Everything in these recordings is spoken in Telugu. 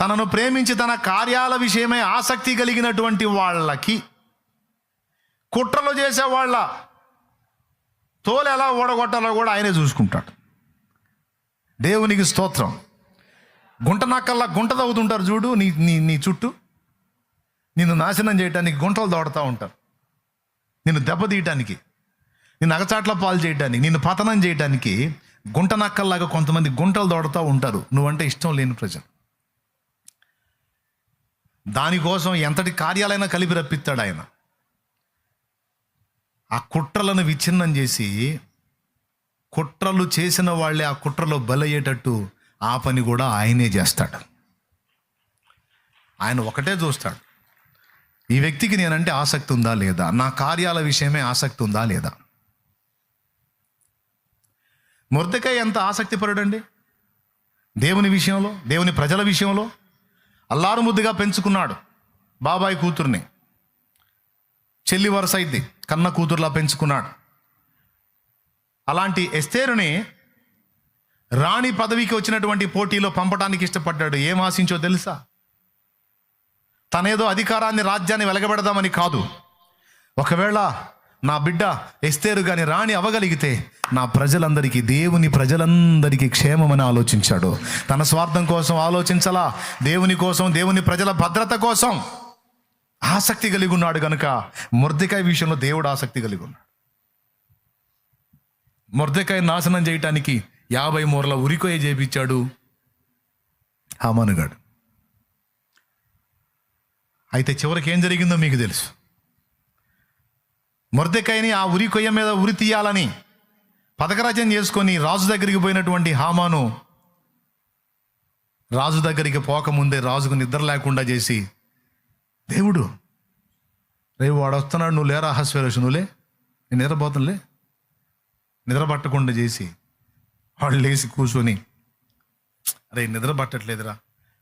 తనను ప్రేమించి తన కార్యాల విషయమై ఆసక్తి కలిగినటువంటి వాళ్ళకి కుట్రలు చేసే వాళ్ళ తోలు ఎలా ఓడగొట్టాలో కూడా ఆయనే చూసుకుంటాడు. దేవునికి స్తోత్రం. గుంట నక్కల్లా గుంట తవ్వుతుంటారు చూడు నీ నీ నీ చుట్టూ. నిన్ను నాశనం చేయడానికి గుంటలు దోడతా ఉంటారు. నిన్ను దెబ్బతీయటానికి నిన్ను అగచాట్ల పాలు చేయడానికి నిన్ను పతనం చేయడానికి గుంట నక్కల్లాగా కొంతమంది గుంటలు దోడుతూ ఉంటారు. నువ్వంటే ఇష్టం లేని ప్రజలు. దానికోసం ఎంతటి కార్యాలైనా కలిపి రప్పిస్తాడు ఆయన. ఆ కుట్రలను విచ్ఛిన్నం చేసి కుట్రలు చేసిన వాళ్ళే ఆ కుట్రలో బలయ్యేటట్టు ఆ పని కూడా ఆయనే చేస్తాడు. ఆయన ఒకటే చూస్తాడు. ఈ వ్యక్తికి నేనంటే ఆసక్తి ఉందా లేదా? నా కార్యాల విషయమే ఆసక్తి ఉందా లేదా? మురదకాయ ఎంత ఆసక్తిపరుడండి? దేవుని విషయంలో దేవుని ప్రజల విషయంలో అల్లారు ముద్దుగా పెంచుకున్నాడు బాబాయ్ కూతుర్ని. చెల్లి వరుస అయింది కన్న కూతురులా పెంచుకున్నాడు. అలాంటి ఎస్తేరుని రాణి పదవికి వచ్చినటువంటి పోటీలో పంపడానికి ఇష్టపడ్డాడు. ఏం ఆశించో తెలుసా? తనేదో అధికారాన్ని రాజ్యాన్ని వెలగబెడదామని కాదు. ఒకవేళ నా బిడ్డ ఎస్తేరు కానీ రాణి అవగలిగితే నా ప్రజలందరికీ దేవుని ప్రజలందరికీ క్షేమమని ఆలోచించాడు. తన స్వార్థం కోసం ఆలోచించలా. దేవుని కోసం దేవుని ప్రజల భద్రత కోసం ఆసక్తి కలిగి ఉన్నాడు కనుక ముర్దికాయ విషయంలో దేవుడు ఆసక్తి కలిగి ఉన్నాడు. ముర్దకాయ నాశనం చేయటానికి యాభై మూరల ఉరికోయ చేపించాడు హామానుగాడు అయితే చివరికి ఏం జరిగిందో మీకు తెలుసు. మొర్దెకాయని ఆ ఉరి కొయ్య మీద ఉరి తీయాలని పథకరాజ్యం చేసుకొని రాజు దగ్గరికి పోయినటువంటి హామాను రాజు దగ్గరికి పోకముందే రాజుకు నిద్ర లేకుండా చేసి దేవుడు రేపు వాడు వస్తున్నాడు నువ్వు లేరా హస్వేరసు నువ్వులే నేను నిద్రపోతులే నిద్ర పట్టకుండా చేసి వాళ్ళు లేచి కూర్చొని అరే నిద్ర పట్టట్లేదురా.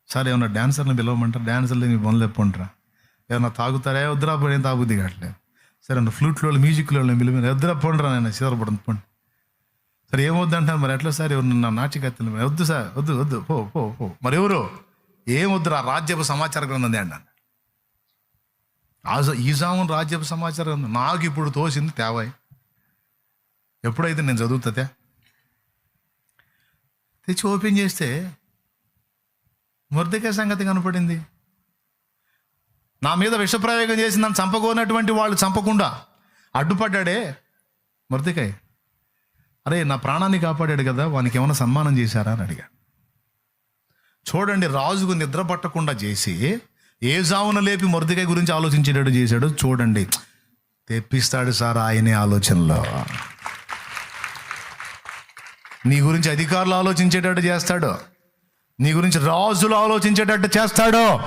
సరే ఏమన్నా డాన్సర్ని పిలవమంటారా? డాన్సర్లు మీ పనులు ఎప్పుంటారా ఏమన్నా తాగుతారా? ఏ వద్దురా పోయి తాగుద్ది కావట్లేదు. సరే అండి ఫ్లూట్లో మ్యూజిక్లో పిలిపి వద్దురా పండురా నేను సిద్ధపడను పండు. సరే ఏమొద్దు అంటాను మరి? ఎట్లా సార్ ఎవరు నా మరి? వద్దు సార్ వద్దు వద్దు పో పో పో. మరి ఎవరు? ఏం వద్దురా రాజ్యపు సమాచార గ్రంథం అన్నాను ఆజా ఈ సాము రాజ్యపు సమాచార గ్రంథం. నాకు ఇప్పుడు తోసింది తేవాయి. ఎప్పుడైతే నేను చదువుతుందా తెచ్చి ఓపెన్ చేస్తే మురదకాయ సంగతి కనపడింది. నా మీద విషప్రయోగం చేసి నన్ను చంపకోనటువంటి వాళ్ళు చంపకుండా అడ్డుపడ్డాడే మృతికాయ్ అరే నా ప్రాణాన్ని కాపాడాడు కదా వానికి ఏమైనా సన్మానం చేశారా అని అడిగా. చూడండి రాజుకు నిద్ర పట్టకుండా చేసి ఏ జావున లేపి మృతికాయ గురించి ఆలోచించేటట్టు చేశాడు. చూడండి తెప్పిస్తాడు సార్ ఆయనే ఆలోచనలో. నీ గురించి అధికారులు ఆలోచించేటట్టు చేస్తాడు. నీ గురించి రాజులు ఆలోచించేటట్టు చేస్తాడు.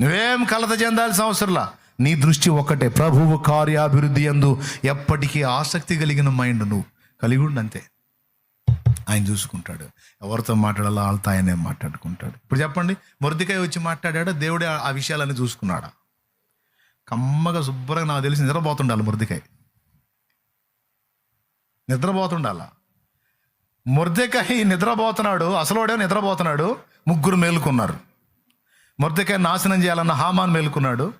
నువ్వేం కలత చెందాల్సిన అవసరంలా? నీ దృష్టి ఒక్కటే ప్రభువు కార్యాభివృద్ధి ఎందు ఎప్పటికీ ఆసక్తి కలిగిన మైండ్ నువ్వు. కలిగి ఉండు అంతే ఆయన చూసుకుంటాడు. ఎవరితో మాట్లాడాలో వాళ్ళతో ఆయనే మాట్లాడుకుంటాడు. ఇప్పుడు చెప్పండి మురదికాయ వచ్చి మాట్లాడాడా? దేవుడే ఆ- విషయాలన్నీ చూసుకున్నాడా? కమ్మగా శుభ్రంగా నాకు తెలిసి నిద్రపోతుండాలి మురదికాయ. నిద్రపోతుండాల? మురదకాయ నిద్రపోతున్నాడు అసలోడే నిద్రపోతున్నాడు ముగ్గురు మేలుకున్నారు. మురదకాయ నాశనం చేయాలన్న హామాన్ మేలుకున్నాడు.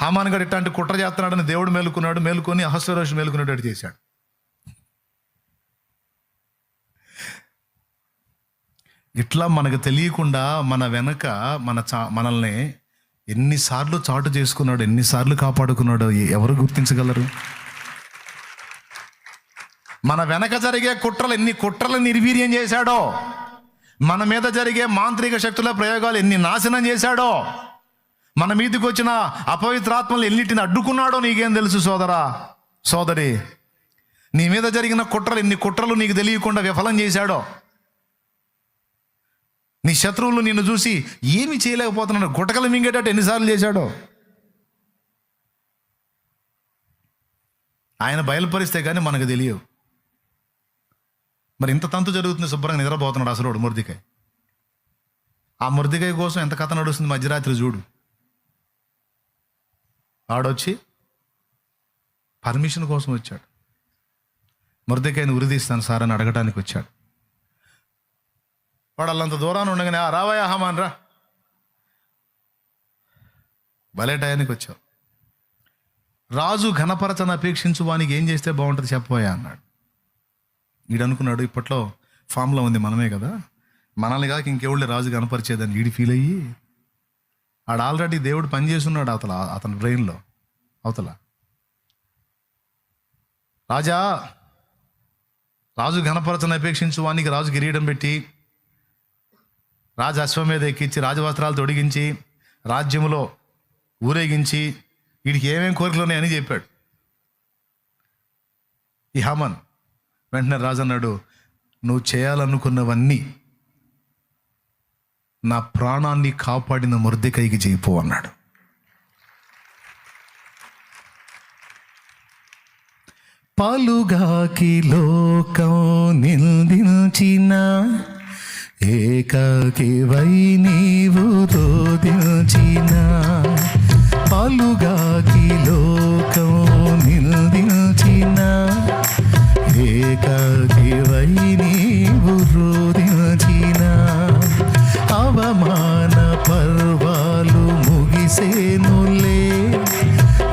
హామాన్ గడు ఇట్లాంటి కుట్ర చేస్తున్నాడని దేవుడు మేలుకున్నాడు మేలుకొని అహస్వరోషు మేలుకునేటట్టు చేశాడు. ఇట్లా మనకు తెలియకుండా మన వెనక మన చా మనల్ని ఎన్నిసార్లు చాటు చేసుకున్నాడు ఎన్నిసార్లు కాపాడుకున్నాడో ఎవరు గుర్తించగలరు? మన వెనక జరిగే కుట్రలు ఎన్ని కుట్రలు నిర్వీర్యం చేశాడో? మన మీద జరిగే మాంత్రిక శక్తుల ప్రయోగాలు ఎన్ని నాశనం చేశాడో మన మీదకి వచ్చిన అపవిత్రాత్మలు ఎన్నిటిని అడ్డుకున్నాడో నీకేం తెలుసు సోదరా? సోదరి నీ మీద జరిగిన కుట్రలు ఎన్ని కుట్రలు నీకు తెలియకుండా విఫలం చేశాడో నీ శత్రువులు నిన్ను చూసి ఏమి చేయలేకపోతున్నాడు గుటకలు మింగేటట్టు ఎన్నిసార్లు చేశాడో? ఆయన బయలుపరిస్తే కానీ మనకు తెలియవు. మరి ఇంత తంతు జరుగుతుంది శుభ్రంగా నిద్రపోతున్నాడు అసలు మురదికాయ. ఆ మురదికాయ కోసం ఎంత కథ నడుస్తుంది మధ్యరాత్రి చూడు. ఆడొచ్చి పర్మిషన్ కోసం వచ్చాడు. మురదికాయని ఉరిదీస్తాను సార్ అని అడగటానికి వచ్చాడు. వాడు అల్లంత దూరాన్ని ఉండగానే "ఆ, రావాయా హమాన్ రా. భలే టయానికి వచ్చావు. రాజు ఘనపరచన అపేక్షించు వానికి ఏం చేస్తే బాగుంటుంది చెప్పబోయా అన్నాడు. వీడు అనుకున్నాడు ఇప్పట్లో ఫామ్లో ఉంది మనమే కదా. మనల్ని కాక ఇంకెవళ్ళు రాజు కనపరిచేదని వీడి ఫీల్ అయ్యి. ఆడు ఆల్రెడీ దేవుడు పనిచేస్తున్నాడు అవతల అతని బ్రెయిన్లో అవతల. రాజా రాజు ఘనపరచన అపేక్షించు వానికి రాజు కిరీటం పెట్టి రాజు అశ్వం మీద ఎక్కించి రాజవస్త్రాలు తొడిగించి రాజ్యములో ఊరేగించి వీడికి ఏమేం కోరికలు ఉన్నాయని చెప్పాడు. ఈ హమన్ వెంటనే రాజు అన్నాడు నువ్వు చేయాలనుకున్నవన్నీ నా ప్రాణాన్ని కాపాడిన మురదికైకి చేయిపో అన్నాడు. పలుగాకి లోకం నిందించిన ఏకాకి వై నీవు తోదించిన పలుగాకి ఏకాకి వై నీవు రోదించిన అవమాన పర్వాలు ముగిసేనులే.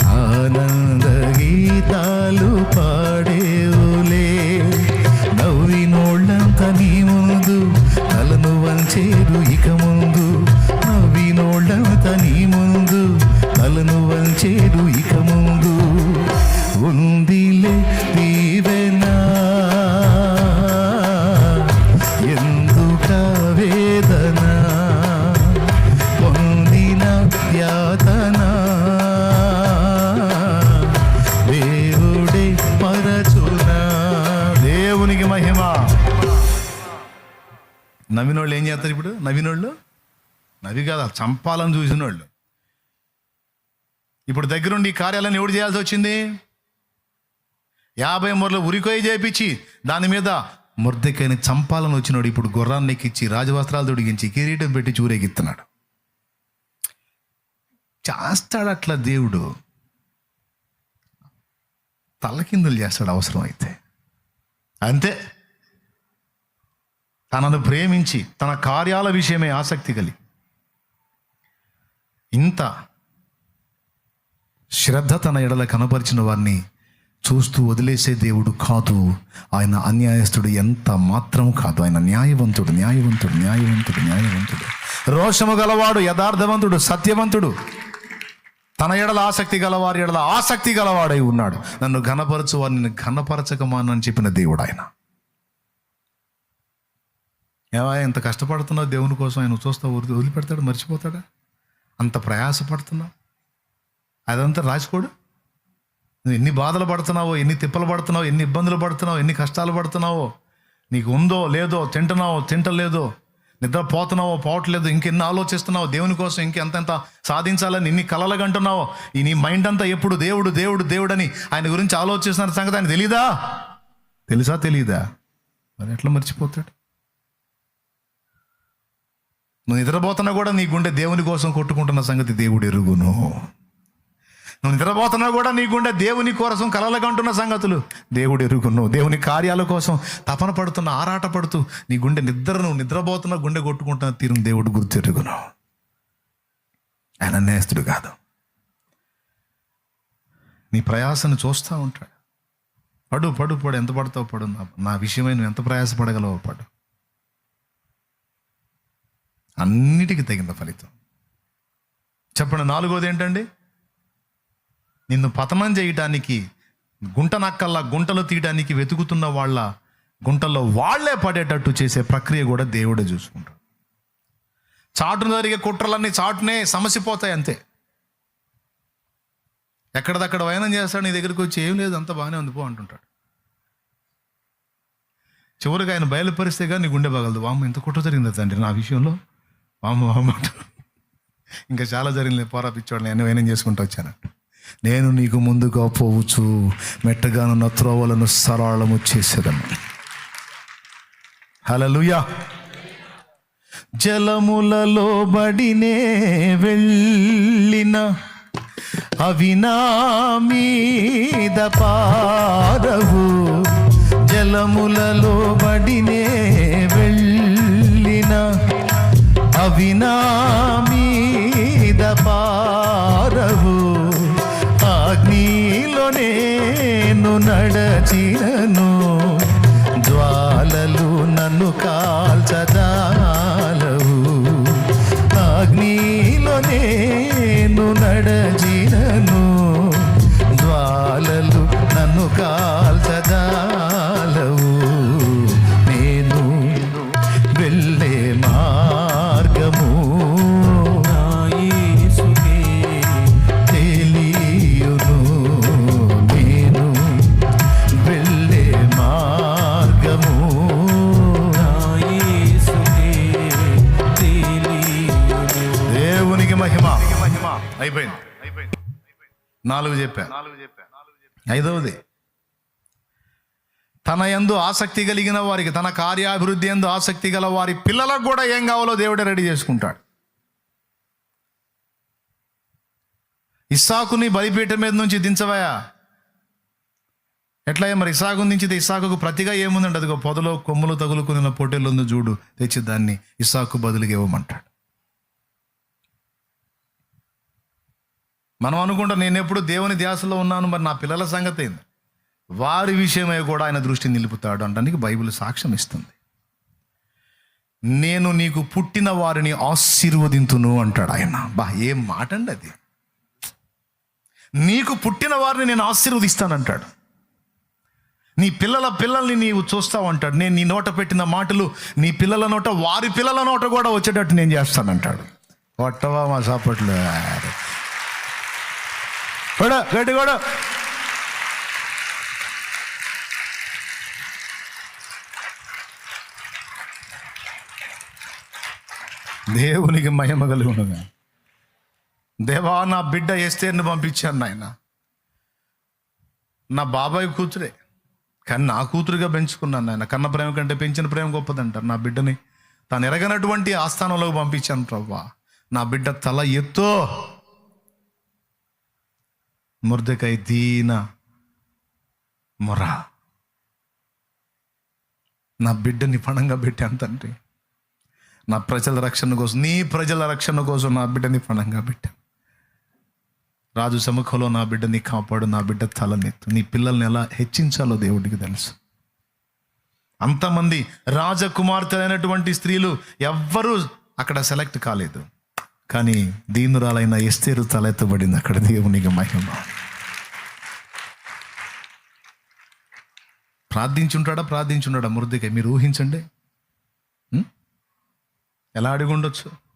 ఆనంద గీతాలు పాడేవులే. నవ్వినోళ్ళంత నీ ముందు తలను వంచేరు ఇక ముందు. నవ్వినోళ్ళు ఏం చేస్తారు ఇప్పుడు? నవ్వినోళ్ళు? నవ్వి కాదు చంపాలని చూసిన వాళ్ళు ఇప్పుడు దగ్గరుండి ఈ కార్యాలను ఎవడు చేయాల్సి వచ్చింది? యాభై మూరలు ఉరికోయి చేపించి దాని మీద ముర్దెకైని చంపాలని వచ్చినాడు ఇప్పుడు గుర్రాన్ని ఎక్కించి రాజవస్త్రాలు తొడిగించి కిరీటం పెట్టి చూరేగిస్తున్నాడు. చేస్తాడు అట్లా దేవుడు. తలకిందులు చేస్తాడు అవసరం అయితే అంతే. తనను ప్రేమించి తన కార్యాల విషయమే ఆసక్తి కలిగి. ఇంత శ్రద్ధ తన ఎడల కనపరిచిన వారిని చూస్తూ వదిలేసే దేవుడు కాదు. ఆయన అన్యాయస్తుడు ఎంత మాత్రం కాదు. ఆయన న్యాయవంతుడు న్యాయవంతుడు న్యాయవంతుడు న్యాయవంతుడు. రోషము గలవాడు యథార్థవంతుడు సత్యవంతుడు. తన ఎడల ఆసక్తి గలవారి ఎడల ఆసక్తి గలవాడై ఉన్నాడు. నన్ను ఘనపరచు వారిని ఘనపరచకమానని చెప్పిన దేవుడు ఆయన. ఏవా ఎంత కష్టపడుతున్నావు దేవుని కోసం ఆయన చూస్తా వదిలి వదిలిపెడతాడు మర్చిపోతాడా? అంత ప్రయాసపడుతున్నావు? అదంతా రాసుకోడు. నువ్వు ఎన్ని బాధలు పడుతున్నావో ఎన్ని తిప్పలు పడుతున్నావు ఎన్ని ఇబ్బందులు పడుతున్నావు ఎన్ని కష్టాలు పడుతున్నావో నీకు ఉందో లేదో తింటున్నావో తింటలేదో నిద్రపోతున్నావో పోవట్లేదు ఇంకెన్ని ఆలోచిస్తున్నావో దేవుని కోసం ఇంకెంతెంత సాధించాలని ఇన్ని కలలుగంటున్నావో ఈ నీ మైండ్ అంతా ఎప్పుడు దేవుడు దేవుడు దేవుడని ఆయన గురించి ఆలోచిస్తున్న సంగతి ఆయన తెలీదా? తెలుసా తెలీదా? మరి ఎట్లా మర్చిపోతాడు? నువ్వు నిద్రపోతున్నా కూడా నీ గుండె దేవుని కోసం కొట్టుకుంటున్న సంగతి దేవుడు ఎరుగును. నువ్వు నిద్రపోతున్నా కూడా నీ గుండె దేవుని కోసం కలలగంటున్న సంగతులు దేవుడు ఎరుగును. దేవుని కార్యాల కోసం తపన పడుతున్న ఆరాట పడుతూ నీ గుండె నిద్ర నువ్వు నిద్రపోతున్న గుండె కొట్టుకుంటున్న తీరును దేవుడు గుర్తెరుగును ఆయన నేస్తుడు కాదు. నీ ప్రయాసను చూస్తూ ఉంటాడు. పడు పడు పడు. ఎంత పడతావు పడు. నా నా విషయమై నువ్వు ఎంత ప్రయాసపడగలవో పడు. అన్నిటికీ తగిన ఫలితం. చెప్పండి నాలుగోది ఏంటండి? నిన్ను పతనం చేయటానికి గుంట నక్కల్లా గుంటలు తీయడానికి వెతుకుతున్న వాళ్ళ గుంటల్లో వాళ్ళే పడేటట్టు చేసే ప్రక్రియ కూడా దేవుడే చూసుకుంటాడు. చాటును జరిగే కుట్రలన్నీ చాటునే సమసిపోతాయి అంతే. ఎక్కడదక్కడ వైనం చేస్తాడు నీ దగ్గరికి వచ్చి ఏం లేదు అంత బాగానే ఉంది పో అంటుంటాడు. చివరికి ఆయన బయలుపరిస్తే కానీ నీ గుండె పగలదు వామ్మ ఇంత కుట్ర జరిగింది తండ్రి నా విషయంలో? వామ్మ వామ్మ. ఇంకా చాలా జరిగింది. పోరా పిచ్చోడు నేను వైనం చేసుకుంటూ వచ్చాను. నేను నీకు ముందుగా పోవచ్చు మెట్టగానున్న త్రోవలను సరళము హలో హలలుయా జలములలో బడినే వెళ్ళిన అవి నా మీద పారవు జలములలో బడినే అవినామి నాలుగు చెప్పా. ఐదవది. తన యందు ఆసక్తి కలిగిన వారికి తన కార్యాభివృద్ధి ఎందు ఆసక్తి గల వారి పిల్లలకు కూడా ఏం కావాలో దేవుడే రెడీ చేసుకుంటాడు. ఇస్సాకుని బలిపీఠం మీద నుంచి దించవయా ఎట్లా మరి ఇసాకు నుంచి ఇసాకుకు ప్రతిగా ఏముందండి? అదిగో పొదలో కొమ్ములు తగులుకున్న పొట్టెలు ఉంది చూడు తెచ్చి దాన్ని ఇసాకు బదులుగా ఇవ్వమంటాడు. మనం అనుకుంటా నేను ఎప్పుడు దేవుని ధ్యాసలో ఉన్నాను మరి నా పిల్లల సంగతి ఏంది? వారి విషయమై కూడా ఆయన దృష్టి నిలుపుతాడు అనడానికి బైబిల్ సాక్ష్యం ఇస్తుంది. నేను నీకు పుట్టిన వారిని ఆశీర్వదింతును అంటాడు ఆయన. బా ఏం మాట అండి అది? నీకు పుట్టిన వారిని నేను ఆశీర్వదిస్తానంటాడు. నీ పిల్లల పిల్లల్ని నీవు చూస్తావు అంటాడు. నేను నీ నోట పెట్టిన మాటలు నీ పిల్లల నోట వారి పిల్లల నోట కూడా వచ్చేటట్టు నేను చేస్తానంటాడు. కొట్టవా మా సాపట్లు కూడా గట్టి కూడా. దేవునికి మహిమ కలిగి ఉండగా. దేవా నా బిడ్డ ఎస్తేర్ని పంపించాను నాయన. నా బాబాయ్ కూతురే. కానీ నా కూతురుగా పెంచుకున్నాను నాయన. కన్న ప్రేమ కంటే పెంచిన ప్రేమ గొప్పదంటారు. నా బిడ్డని తాను ఎరగనటువంటి ఆస్థానంలోకి పంపించాను ప్రవ్వా. నా బిడ్డ తల ఎత్తో మురదకై దీన మొర నా బిడ్డని పణంగా పెట్టాను తండ్రి. నా ప్రజల రక్షణ కోసం నీ ప్రజల రక్షణ కోసం నా బిడ్డని పణంగా పెట్టాను. రాజు సముఖంలో నా బిడ్డని కాపాడు నా బిడ్డ తలనెత్తు. నీ పిల్లల్ని ఎలా హెచ్చించాలో దేవుడికి తెలుసు. అంతమంది రాజకుమార్తెలైనటువంటి స్త్రీలు ఎవ్వరూ అక్కడ సెలెక్ట్ కాలేదు. కానీ దీనురాలైన ఎస్తేరు తలెత్తబడింది అక్కడ దేవునికి మహిమ. ప్రార్థించుంటాడా? ప్రార్థించుంటాడా మృతికే మీరు ఊహించండి. ఎలా అడిగి ఉండొచ్చు?